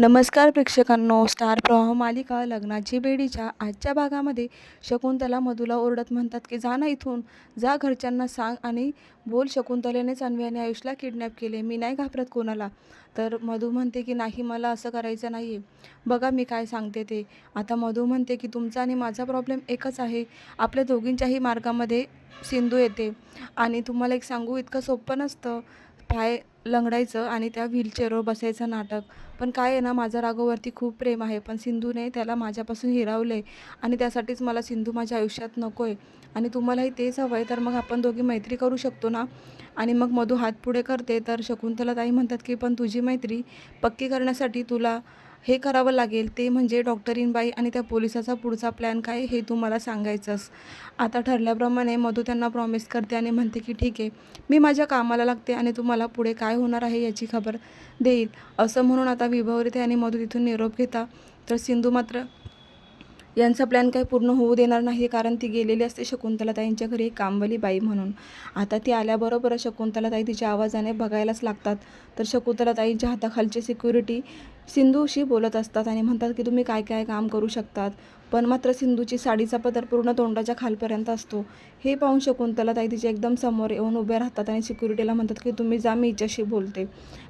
नमस्कार प्रेक्षकांनो स्टार प्रवाह मालिका लग्नाची बेडीच्या आजच्या भागामध्ये शकुंतला मधूला ओरडत म्हणतात की जा ना इथून जा घरच्यांना सांग आणि बोल. शकुंतलेनेच अन्वी आणि आयुषला किडनॅप केले. मी नाही घाबरत कोणाला. तर मधू म्हणते की नाही मला असं करायचं नाही आहे बघा मी काय सांगते ते. आता मधू म्हणते की तुमचा आणि माझा प्रॉब्लेम एकच आहे. आपल्या दोघींच्याही मार्गामध्ये सिंधू येते आणि तुम्हाला एक सांगू इतकं सोपं नसतं. पाय लंगडायचं आणि त्या व्हीलचेअरवर बसायचं नाटक. पण काय आहे ना माझं राघववरती खूप प्रेम आहे पण सिंधूने त्याला माझ्यापासून हिरावलं आहे आणि त्यासाठीच मला सिंधू माझ्या आयुष्यात नको आहे आणि तुम्हालाही तेच हवं आहे तर मग आपण दोघी मैत्री करू शकतो ना? आणि मग मधू हात पुढे करते तर शकुंतला ताई म्हणतात की पण तुझी मैत्री पक्की करण्यासाठी तुला हे करावं लागेल ते म्हणजे डॉक्टरीनबाई आणि त्या पोलिसाचा पुढचा प्लॅन काय हे तू मला सांगायचंस. आता ठरल्याप्रमाणे मधू त्यांना प्रॉमिस करते आणि म्हणते की ठीक आहे मी माझ्या कामाला लागते आणि तुम्हाला पुढे काय होणार आहे याची खबर देईल. असं म्हणून आता विभवरिते आणि मधू तिथून निरोप घेता. तर सिंधू मात्र यांचा प्लॅन काही पूर्ण होऊ देणार नाही कारण ती गेलेली असते शकुंतलाताईंच्या घरी एक कामवाली बाई म्हणून. आता ती आल्याबरोबर शकुंतलाताई तिच्या आवाजाने बघायलाच लागतात. तर शकुंतलाताईंच्या हाताखालचे सिक्युरिटी सिंधूशी बोलत असतात आणि म्हणतात की तुम्ही काय काय काम करू शकतात. पण मात्र सिंधूची साडीचा पदर पूर्ण तोंडाच्या खालपर्यंत असतो. हे पाहून शकुंतलाताई तिच्या एकदम समोर येऊन उभे राहतात आणि सिक्युरिटीला म्हणतात की तुम्ही जा मी हिच्याशी बोलते.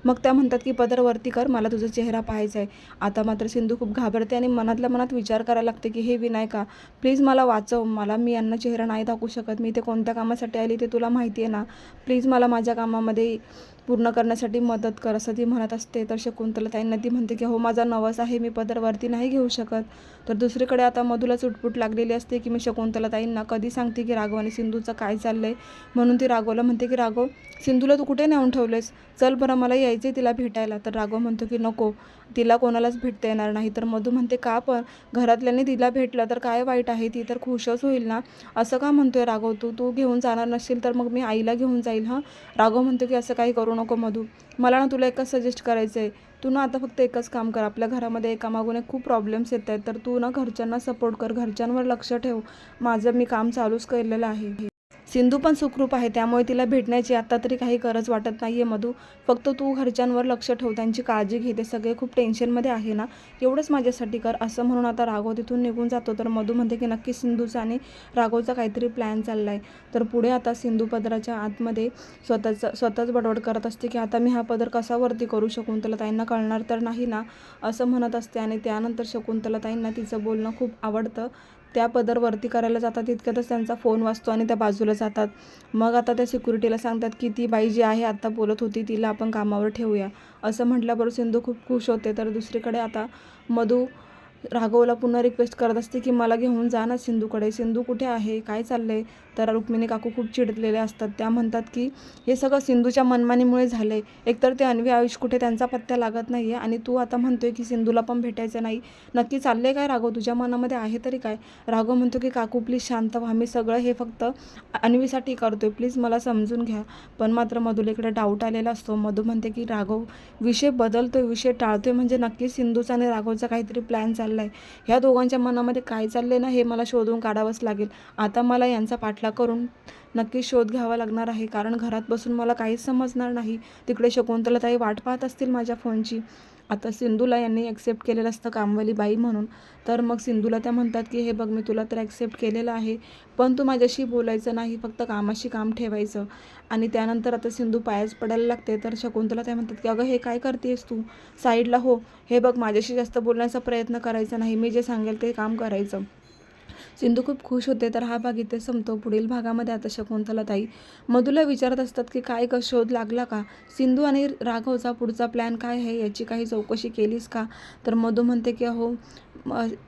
मग त्या म्हणतात की पदर वरती कर मला तुझा चेहरा पाहायचा आहे आता मात्र सिंधू खूप घाबरते आणि मनातल्या मनात विचार करायला लागते की हे विनायका प्लीज मला वाचव मला मी यांना चेहरा नाही दाखवू शकत मी ते कोणत्या कामासाठी आली ते तुला माहिती आहे ना. प्लीज मला माझ्या कामामध्ये पूर्ण करण्यासाठी मदत कर असं ती म्हणत असते. तर शकुंतला ताईंना ती म्हणते की हो माझा नवस आहे मी पदरवरती नाही घेऊ शकत. तर दुसरीकडे आता मधूला चुटपुट लागलेली असते की मी शकुंतला ताईंना कधी सांगते की राघव आणि सिंधूचं काय चाललं आहे म्हणून ती राघवला म्हणते की राघव सिंधूला तू कुठे नेऊन ठेवलेस चल बरं मला यायचं आहे तिला भेटायला. तर राघव म्हणतो की नको तिला कोणालाच भेटता येणार नाही. तर मधू म्हणते का पण? घरातल्याने तिला भेटलं तर काय वाईट आहे? ती तर खुशच होईल ना? असं का म्हणतोय राघव? तू तू घेऊन जाणार नसशील तर मग मी आईला घेऊन जाईल हां? राघव म्हणतो की असं काही करू नको मधू. मला ना तुला एकच सजेस्ट करायचं आहे तू ना आता फक्त एकच काम कर. आपल्या घरामध्ये एकामागून एक खूप प्रॉब्लेम्स येत आहेत तर तू ना घरच्यांना सपोर्ट कर. घरच्यांवर लक्ष ठेव. माझं मी काम चालूच केलेलं आहे. सिंधू पण सुखरूप आहे त्यामुळे तिला भेटण्याची आता तरी काही गरज वाटत नाही आहे मधू. फक्त तू घरच्यांवर लक्ष ठेव त्यांची काळजी घे ते सगळे खूप टेन्शनमध्ये आहे ना? एवढंच माझ्यासाठी कर असं म्हणून आता राघव तिथून निघून जातो. तर मधू म्हणते की नक्की सिंधूचा आणि राघवचा काहीतरी प्लॅन चालला आहे तर पुढे आता सिंधू पदराच्या आतमध्ये स्वतःचा स्वतःच बडबड करत असते की आता मी हा पदर कसा वरती करू शकुंतला ताईंना कळणार तर नाही ना? असं म्हणत असते आणि त्यानंतर शकुंतला ताईंना तिचं बोलणं खूप आवडतं. त्या पदर वरती करायला जातात तितक्यातच त्यांचा फोन वाजतो आणि त्या बाजूला जातात. मग आता त्या सिक्युरिटीला सांगतात की ती बाई जी आहे आत्ता बोलत होती तिला आपण कामावर ठेवूया. असं म्हटल्याबरोबर सिंधू खूप खुश होते. तर दुसरीकडे आता मधू राघवला पुन्हा रिक्वेस्ट करत असते की मला घेऊन जा ना सिंधूकडे. सिंधू कुठे आहे? काय चाललं आहे तर रुक्मिणी काकू खूप चिडलेले असतात. त्या म्हणतात की हे सगळं सिंधूच्या मनमानीमुळे झालं आहे एकतर ते अन्वी आयुष कुठे त्यांचा पत्त्या लागत नाही आहे आणि तू आता म्हणतोय की सिंधूला पण भेटायचं नाही. नक्की चाललं आहे काय राघव? तुझ्या मनामध्ये आहे तरी काय? राघव म्हणतो की काकू प्लीज शांत व्हा. मी सगळं हे फक्त अन्वीसाठी करतोय. प्लीज मला समजून घ्या. पण मात्र मधुलेकडे डाऊट आलेला असतो. मधू म्हणते की राघव विषय बदलतोय. विषय टाळतोय. म्हणजे नक्की सिंधूचा आणि राघवचा काहीतरी प्लॅन चालला आहे ह्या दोघांच्या मनामध्ये काय चाललं आहे ना हे मला शोधून काढावंच लागेल. आता मला यांचा पाठलाग करून नक्की शोध घ्यावा लागणार आहे. कारण घरात बसून मला काहीच समजणार नाही. तिकडे शकुंतलाताई वाट पाहत असतील माझ्या फोनची. आता सिंधूला यांनी ॲक्सेप्ट केलेलं असतं कामवाली बाई म्हणून. तर मग सिंधूला त्या म्हणतात की हे बघ मी तुला तर ॲक्सेप्ट केलेलं आहे पण तू माझ्याशी बोलायचं नाही फक्त कामाशी काम ठेवायचं. आणि त्यानंतर आता सिंधू पायाच पडायला लागते. तर शकुंतला त्या म्हणतात की अगं हे काय करतेस तू? साईडला हो. हे बघ माझ्याशी जास्त बोलण्याचा प्रयत्न करायचा नाही. मी जे सांगेल ते काम करायचं. सिंधू खूप खुश होते तर हा भाग इथे संपतो. पुढील भागामध्ये आता शकुंतला ताई. मधूला विचारत असतात की काय का शोध लागला का? सिंधू आणि राघवचा पुढचा प्लॅन काय आहे? याची काही चौकशी केलीस का? तर मधू म्हणते की हो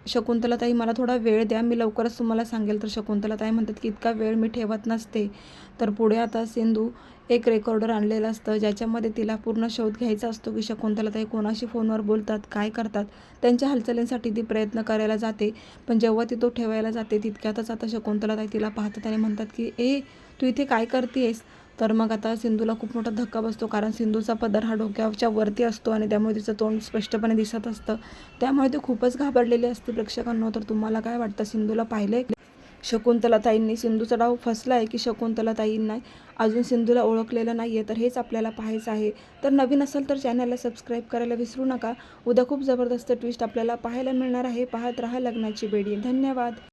शकुंतलाताई मला थोडा वेळ द्या मी लवकरच तुम्हाला सांगेल. तर शकुंतलाताई म्हणतात की इतका वेळ मी ठेवत नसते. तर पुढे आता सिंधू एक रेकॉर्डर आणलेलं असतं ज्याच्यामध्ये तिला पूर्ण शोध घ्यायचा असतो की शकुंतलाताई कोणाशी फोनवर बोलतात काय करतात? त्यांच्या हालचालींसाठी ती प्रयत्न करायला जाते पण जेव्हा ती तो ठेवायला जाते तितक्यातच आता शकुंतलाताई तिला पाहतात आणि म्हणतात की ए तू इथे काय करतेस तर मग आता सिंधूला खूप मोठा धक्का बसतो कारण सिंधूचा पदर हा डोक्याच्या वरती असतो आणि त्यामुळे तिचं तोंड स्पष्टपणे दिसत असतं. त्यामुळे ते खूपच घाबरलेले असते प्रेक्षकांनो. तर तुम्हाला काय वाटतं? सिंधूला पाहिले शकुंतलाताईंनी सिंधूचा डाव फसला आहे की शकुंतलाताईंना अजून सिंधूला ओळखलेलं नाही आहे तर हेच आपल्याला पाहायचं आहे. तर नवीन असेल तर चॅनलला सबस्क्राईब करायला विसरू नका. उद्या खूप जबरदस्त ट्विस्ट आपल्याला पाहायला मिळणार आहे. पाहत राहा लग्नाची बेडी. धन्यवाद.